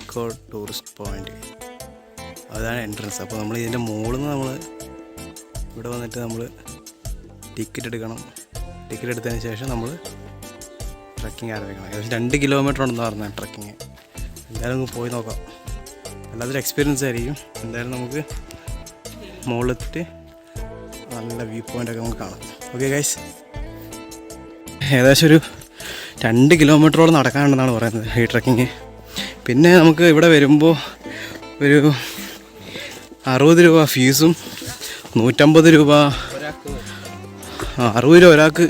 Eco tourist point അതാണ് entrance അപ്പോൾ നമ്മൾ ഇതിന്റെ മുകളിൽ നിന്ന് നമ്മൾ ഇവിടെ വന്നിട്ട് നമ്മൾ ടിക്കറ്റ് എടുക്കണം. ടിക്കറ്റ് എടുത്തതിന് ശേഷം നമ്മൾ ട്രക്കിംഗ് ആരംഭിക്കണം. ഏകദേശം രണ്ട് കിലോമീറ്റർ ഉണ്ടെന്ന് പറഞ്ഞാൽ ട്രക്കിങ് എന്തായാലും പോയി നോക്കാം. നല്ലതൊരു എക്സ്പീരിയൻസ് ആയിരിക്കും. എന്തായാലും നമുക്ക് മുകളിലെത്തിട്ട് നല്ല വ്യൂ പോയിന്റ് ഒക്കെ നമുക്ക് കാണാം. ഓക്കെ ഗൈസ് ഏകദേശം ഒരു രണ്ട് കിലോമീറ്ററോളം നടക്കാനുണ്ടെന്നാണ് പറയുന്നത് ഈ ട്രക്കിങ് പിന്നെ നമുക്ക് ഇവിടെ വരുമ്പോൾ ഒരു അറുപത് രൂപ ഫീസും നൂറ്റമ്പത് രൂപ. അറുപത് രൂപ ഒരാൾക്ക്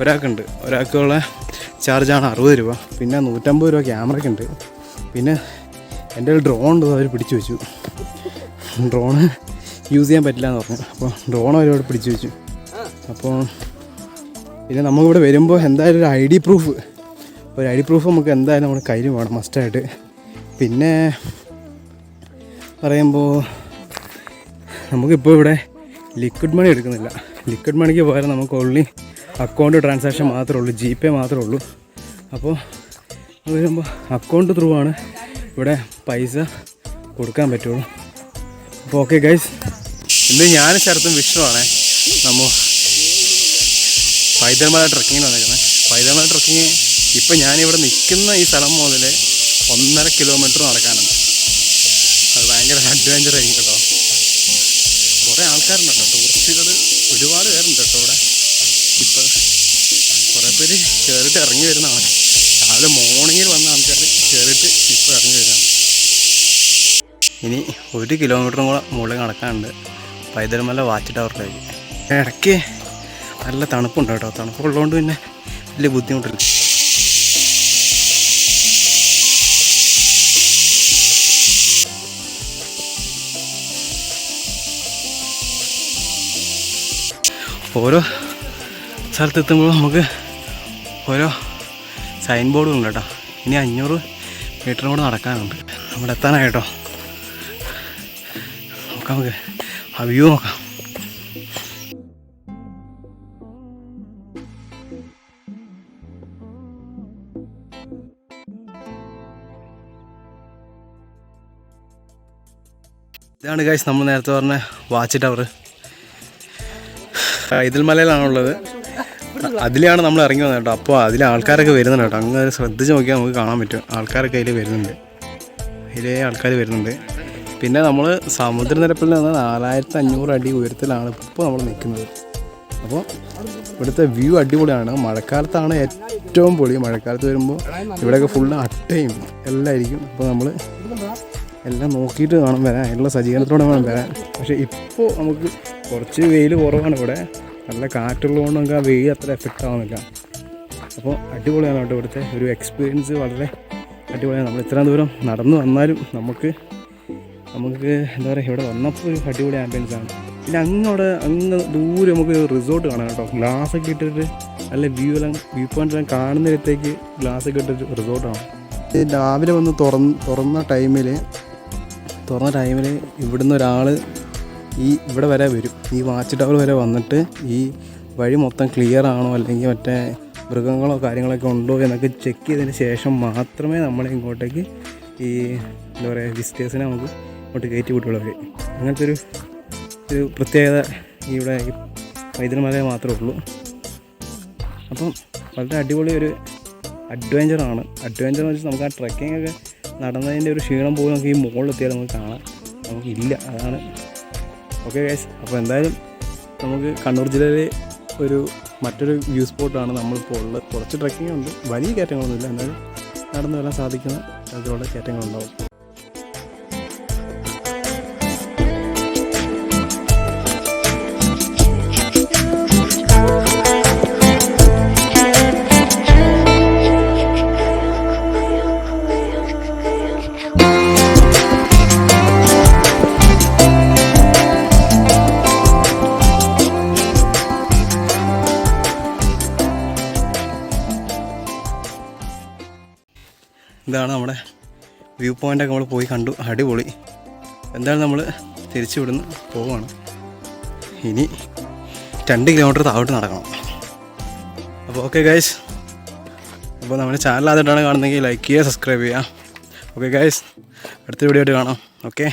ഒരാൾക്കുണ്ട്. ഒരാൾക്കുള്ള ചാർജാണ് അറുപത് രൂപ. പിന്നെ നൂറ്റമ്പത് രൂപ ക്യാമറയ്ക്ക് ഉണ്ട് പിന്നെ എന്റെ ഒരു ഡ്രോൺ ഉണ്ട്. അവർ പിടിച്ചു വെച്ചു. ഡ്രോണ് യൂസ് ചെയ്യാൻ പറ്റില്ല എന്ന് പറഞ്ഞു. അപ്പോൾ ഡ്രോൺ അവരോട് പിടിച്ചു വെച്ചു. അപ്പോൾ പിന്നെ നമുക്കിവിടെ വരുമ്പോൾ എന്തായാലും ഒരു ഐ ഡി പ്രൂഫ് ഒരു ഐ ഡി പ്രൂഫ് നമുക്ക് എന്തായാലും നമ്മുടെ കയ്യിൽ വേണം. മസ്റ്റായിട്ട്. പിന്നെ പറയുമ്പോൾ നമുക്കിപ്പോൾ ഇവിടെ ലിക്വിഡ് മണി എടുക്കുന്നില്ല. ലിക്വിഡ് മണിക്ക് പകരം നമുക്ക് ഓൺലി അക്കൗണ്ട് ട്രാൻസാക്ഷൻ മാത്രമേ ഉള്ളൂ ജി പേ മാത്രമേ ഉള്ളൂ. അപ്പോൾ അത് വരുമ്പോൾ അക്കൗണ്ട് ത്രൂ ആണ് ഇവിടെ പൈസ കൊടുക്കാൻ പറ്റുള്ളൂ. അപ്പോൾ ഓക്കെ ഗൈസ് ഇന്ന് ഞാൻ ശരത്തും വിഷ്ണുവാണ് നമ്മൾ പൈതൽമല ട്രക്കിങ്ങിന് വന്നേക്കുന്നത് പൈതൽമല ട്രക്കിങ് ഇപ്പം ഞാനിവിടെ നിൽക്കുന്ന ഈ സ്ഥലം മുതൽ ഒന്നര കിലോമീറ്റർ നടക്കാനുണ്ട്. അത് ഭയങ്കര അഡ്വഞ്ചർ ആയിരിക്കും കേട്ടോ. കുറേ ആൾക്കാരുണ്ട് ടൂറിസ്റ്റുകൾ ഒരുപാട് പേരുണ്ട് കേട്ടോ ഇവിടെ. ഇപ്പം കുറേ പേര് കയറിയിട്ട് ഇറങ്ങി വരുന്നതാണ്. രാവിലെ മോർണിംഗിൽ വന്ന ആൾക്കാർ കയറിയിട്ട് ഇപ്പോൾ ഇറങ്ങി വരുന്നതാണ്. ഇനി ഒരു കിലോമീറ്ററും കൂടെ മുകളിൽ നടക്കാനുണ്ട്. പൈതൽമല വാച്ച് ടവറിലേക്ക്. ഇടയ്ക്ക് നല്ല തണുപ്പുണ്ട് കേട്ടോ. തണുപ്പുള്ളതുകൊണ്ട് പിന്നെ വലിയ ബുദ്ധിമുട്ടില്ല. ഓരോ സ്ഥലത്തെത്തുമ്പോൾ നമുക്ക് ഓരോ സൈൻ ബോർഡും ഉണ്ട് കേട്ടോ. ഇനി അഞ്ഞൂറ് മീറ്ററും കൂടെ നടക്കാനുണ്ട്. നമ്മുടെ എത്താനായിട്ടോ? നോക്കാം നമുക്ക് ആ വ്യൂ നോക്കാം. ഇതാണ് ഗൈസ് നമ്മൾ നേരത്തെ പറഞ്ഞ വാച്ച് ടവർ ഇതിൽ മലയിലാണുള്ളത് അതിലാണ് നമ്മൾ ഇറങ്ങി വന്നത് കേട്ടോ. അപ്പോൾ അതിൽ ആൾക്കാരൊക്കെ വരുന്നുണ്ട് കേട്ടോ. അങ്ങനെ ശ്രദ്ധിച്ച് നോക്കിയാൽ നമുക്ക് കാണാൻ പറ്റും. ആൾക്കാരൊക്കെ അതിൽ വരുന്നുണ്ട്. അതിലേ ആൾക്കാർ വരുന്നുണ്ട്. പിന്നെ നമ്മൾ സമുദ്രനിരപ്പിൽ നിന്ന് നാലായിരത്തി അഞ്ഞൂറ് അടി ഉയരത്തിലാണ് ഇപ്പോൾ നമ്മൾ നിൽക്കുന്നത്. അപ്പോൾ ഇവിടുത്തെ വ്യൂ അടിപൊളിയാണ്. മഴക്കാലത്താണ് ഏറ്റവും പൊളി. മഴക്കാലത്ത് വരുമ്പോൾ ഇവിടെയൊക്കെ ഫുള്ള് അട്ടയും എല്ലാം ആയിരിക്കും. അപ്പോൾ നമ്മൾ എല്ലാം നോക്കിയിട്ട് വേണം വരാൻ എല്ലാ സജ്ജീകരണത്തോടെ വേണം വരാൻ. പക്ഷേ ഇപ്പോൾ നമുക്ക് കുറച്ച് വെയിൽ കുറവാണ് ഇവിടെ. നല്ല കാറ്റുള്ളതുകൊണ്ട് നമുക്ക് ആ വെയിൽ അത്ര എഫക്റ്റ് ആവുന്നില്ല. അപ്പോൾ അടിപൊളിയാണ് കേട്ടോ ഇവിടുത്തെ ഒരു എക്സ്പീരിയൻസ് വളരെ അടിപൊളിയാണ്. നമ്മൾ ഇത്രയും ദൂരം നടന്നു വന്നാലും നമുക്ക് നമുക്ക് എന്താ പറയുക ഇവിടെ വന്നപ്പോൾ ഒരു അടിപൊളി ആംബിയൻസ് ആണ്. പിന്നെ അങ്ങോട്ട് അങ്ങ് ദൂരെ നമുക്ക് റിസോർട്ട് കാണാം കേട്ടോ. ഗ്ലാസ് ഒക്കെ ഇട്ടിട്ട് നല്ല വ്യൂ എല്ലാം വ്യൂ പോയിന്റ് എല്ലാം കാണുന്നിടത്തേക്ക് ഗ്ലാസ് ഒക്കെ ഇട്ടിട്ട് റിസോർട്ടാണ് രാവിലെ വന്ന് തുറന്ന് തുറന്ന ടൈമിൽ തുറന്ന ടൈമിൽ ഇവിടുന്ന് ഒരാൾ ഈ ഇവിടെ വരെ വരും. ഈ വാച്ച് ടവർ വരെ വന്നിട്ട് ഈ വഴി മൊത്തം ക്ലിയർ ആണോ അല്ലെങ്കിൽ മറ്റേ മൃഗങ്ങളോ കാര്യങ്ങളൊക്കെ ഉണ്ടോ എന്നൊക്കെ ചെക്ക് ചെയ്തതിന് ശേഷം മാത്രമേ നമ്മൾ ഇങ്ങോട്ടേക്ക് ഈ എന്താ പറയുക വിസിറ്റേഴ്സിനെ നമുക്ക് ഇങ്ങോട്ട് കയറ്റി വിട്ടുള്ളൂ അങ്ങനത്തെ ഒരു ഒരു പ്രത്യേകത ഇവിടെ പൈതൽമലയിൽ മാത്രമേ ഉള്ളൂ. അപ്പം വളരെ അടിപൊളി ഒരു അഡ്വഞ്ചറാണ് അഡ്വഞ്ചർ എന്ന് വെച്ചാൽ നമുക്ക് ആ ട്രക്കിംഗ് ഒക്കെ നടന്നതിന്റെ ഒരു ക്ഷീണം പോലും നമുക്ക് ഈ മുകളിലെത്തിയാൽ നമുക്ക് കാണാം. നമുക്കില്ല അതാണ്. ഓക്കെ ഗൈസ് അപ്പോൾ എന്തായാലും നമുക്ക് കണ്ണൂർ ജില്ലയിലെ ഒരു മറ്റൊരു വ്യൂ സ്പോട്ടാണ് നമ്മളിപ്പോൾ ഉള്ളത്. കുറച്ച് ട്രക്കിംഗ് ഉണ്ട്. വലിയ കയറ്റങ്ങളൊന്നുമില്ല. എന്നാലും നടന്നു വരാൻ സാധിക്കുന്ന തരത്തിലുള്ള കയറ്റങ്ങളുണ്ടാവും. ഇതാണ് നമ്മുടെ വ്യൂ പോയിന്റൊക്കെ നമ്മൾ പോയി കണ്ടു. അടിപൊളി. എന്തായാലും നമ്മൾ തിരിച്ചു വിടുന്ന് പോവുകയാണ് ഇനി രണ്ട് കിലോമീറ്റർ താഴോട്ട് നടക്കണം. അപ്പോൾ ഓക്കെ ഗൈസ് അപ്പോൾ നമ്മുടെ ചാനൽ ആദ്യമായിട്ടാണ് കാണുന്നതെങ്കിൽ ലൈക്ക് ചെയ്യുക സബ്സ്ക്രൈബ് ചെയ്യുക. ഓക്കെ ഗൈസ് അടുത്ത വീഡിയോ ആയിട്ട് കാണാം. ഓക്കെ